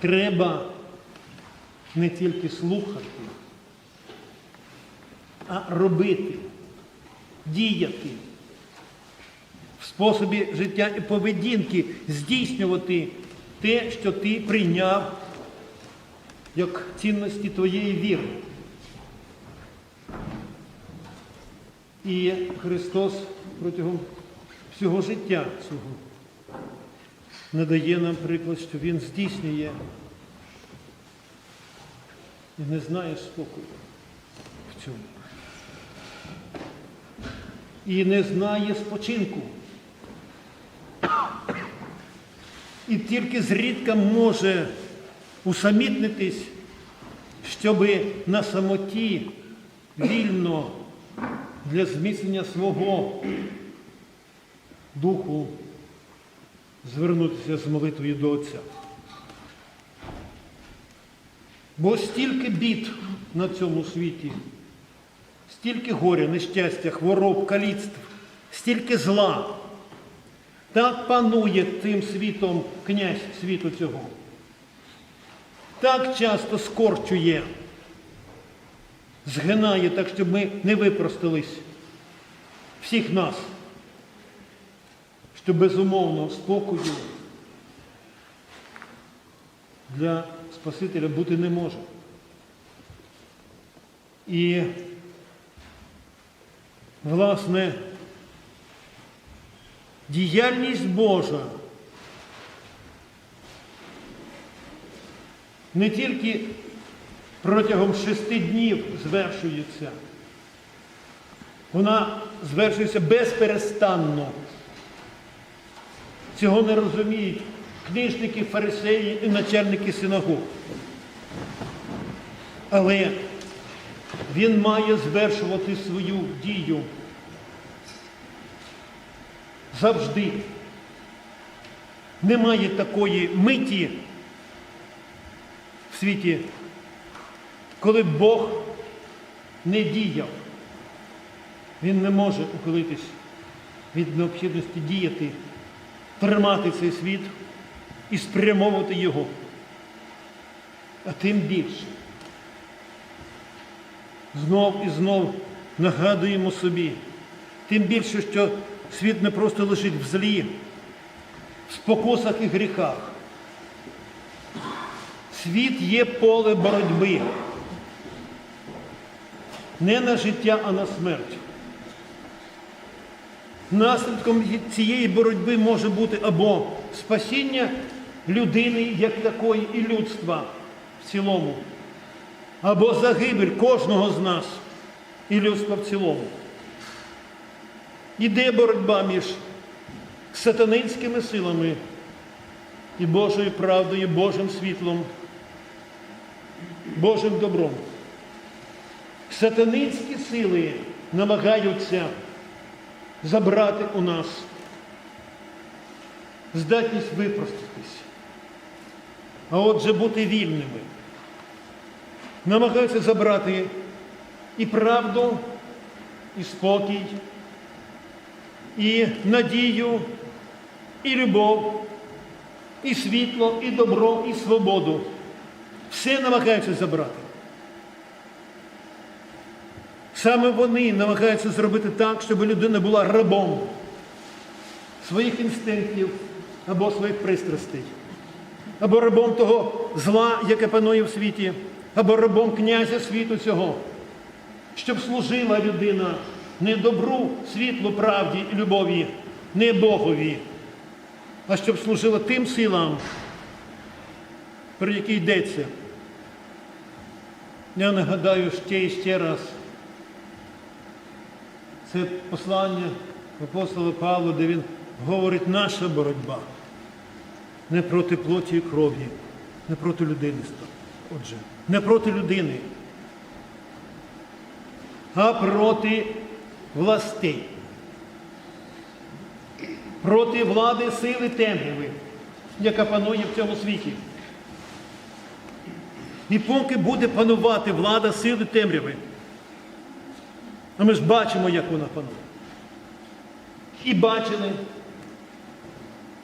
треба не тільки слухати, а робити, діяти в способі життя і поведінки, здійснювати те, що ти прийняв як цінності твоєї віри. І Христос протягом всього життя свого надає нам приклад, що Він здійснює і не знає спокою в цьому. І не знає спочинку. І тільки зрідка може усамітнитись, щоби на самоті вільно для зміцнення свого духу звернутися з молитвою до Отця. Бо стільки бід на цьому світі, стільки горя, нещастя, хвороб, каліцтв, стільки зла. Так панує тим світом князь світу цього. Так часто скорчує, згинає так, щоб ми не випростились всіх нас, що безумовно спокою для Спасителя бути не може. І, власне, діяльність Божа не тільки протягом шести днів звершується, вона звершується безперестанно. Цього не розуміють книжники, фарисеї і начальники синагог. Але він має звершувати свою дію завжди. Немає такої миті в світі, коли Бог не діяв. Він не може ухилитись від необхідності діяти, тримати цей світ і спрямовувати його. А тим більше. Знов і знов нагадуємо собі, тим більше, що світ не просто лежить в злі, в спокусах і гріхах. Світ є поле боротьби. Не на життя, а на смерть. Наслідком цієї боротьби може бути або спасіння людини як такої і людства в цілому, або загибель кожного з нас і людства в цілому. Іде боротьба між сатанинськими силами і Божою правдою, Божим світлом, Божим добром. Сатанинські сили намагаються забрати у нас здатність випроститись, а отже бути вільними. Намагаються забрати і правду, і спокій, і надію, і любов, і світло, і добро, і свободу. Все намагаються забрати. Саме вони намагаються зробити так, щоб людина була рабом своїх інстинктів або своїх пристрастей, або рабом того зла, яке панує в світі, або рабом князя світу цього, щоб служила людина не добру, світлу, правді і любові, не Богові, а щоб служила тим силам, про які йдеться. Я нагадаю ще і ще раз. Це послання апостола Павла, де він говорить, наша боротьба не проти плоті і крові, не проти людинства. Отже, не проти людини, а проти властей, проти влади сили темряви, яка панує в цьому світі. І поки буде панувати влада сили темряви, а ми ж бачимо, як вона панує. І бачили,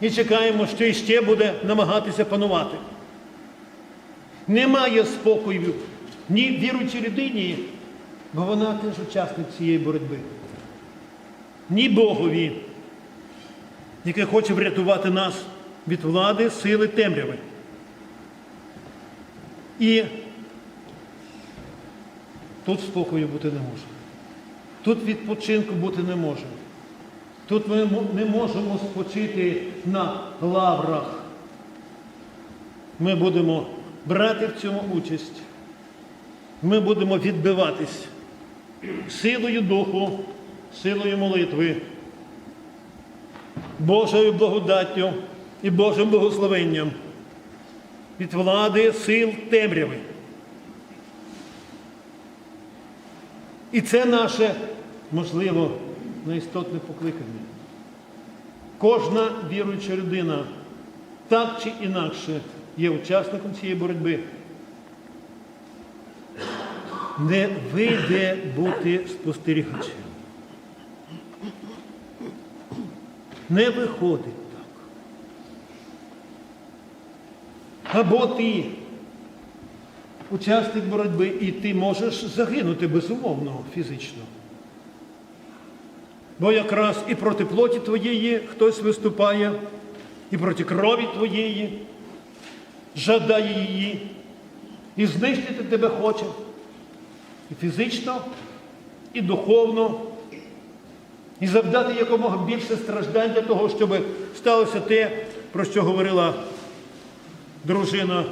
і чекаємо, що іще буде намагатися панувати. Немає спокою ні віруючій людині, бо вона теж учасник цієї боротьби. Ні Богові, який хоче врятувати нас від влади, сили темряви. І тут спокою бути не може. Тут відпочинку бути не може. Тут ми не можемо спочити на лаврах. Ми будемо брати в цьому участь. Ми будемо відбиватись силою духу, силою молитви, Божою благодаттю і Божим благословенням від влади сил темряви. І це наше, можливо, неістотне покликання. Кожна віруюча людина так чи інакше є учасником цієї боротьби. Не вийде бути спостерігачем. Не виходить так. Або ти учасник боротьби, і ти можеш загинути безумовно фізично. Бо якраз і проти плоті твоєї хтось виступає, і проти крові твоєї, жадає її, і знищити тебе хоче. І фізично, і духовно, і завдати якомога більше страждань для того, щоб сталося те, про що говорила дружина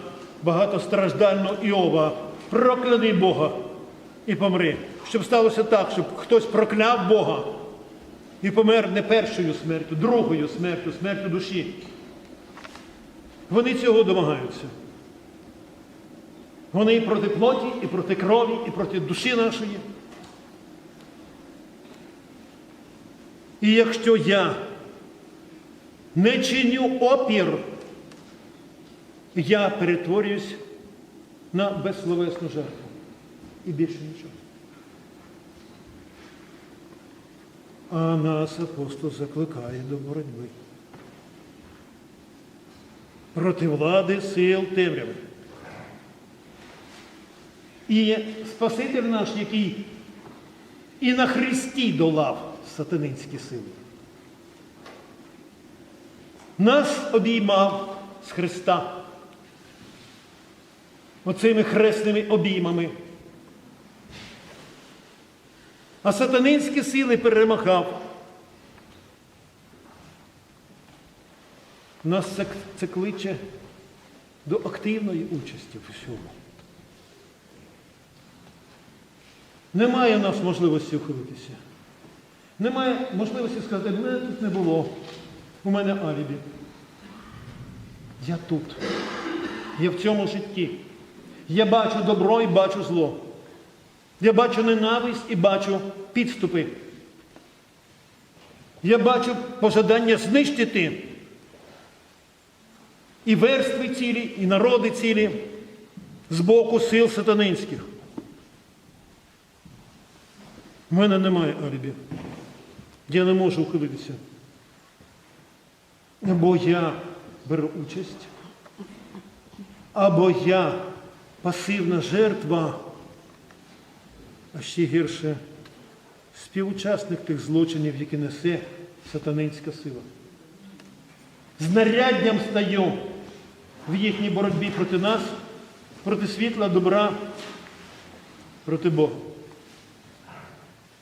багатостраждального Іова. Прокляни Бога і помри. Щоб сталося так, щоб хтось прокляв Бога і помер не першою смертю, другою смертю, смертю душі. Вони цього домагаються. Вони і проти плоті, і проти крові, і проти душі нашої. І якщо я не чиню опір, я перетворююсь на безсловесну жертву. І більше нічого. А нас апостол закликає до боротьби. Проти влади сил темряви. І Спаситель наш, який і на Христі долав сатанинські сили. Нас обіймав з Христа оцими хресними обіймами. А сатанинські сили перемагав. Нас це, це кличе до активної участі в усьому. Немає в нас можливості ухилитися. Немає можливості сказати, мене тут не було, у мене алібі. Я тут. Я в цьому житті. Я бачу добро і бачу зло. Я бачу ненависть і бачу підступи. Я бачу пожадання знищити і верстви цілі, і народи цілі з боку сил сатанинських. У мене немає алібі. Я не можу ухилитися. Або я беру участь, або я пасивна жертва, а ще гірше співучасник тих злочинів, які несе сатанинська сила. Знаряддям стаємо в їхній боротьбі проти нас, проти світла, добра, проти Бога.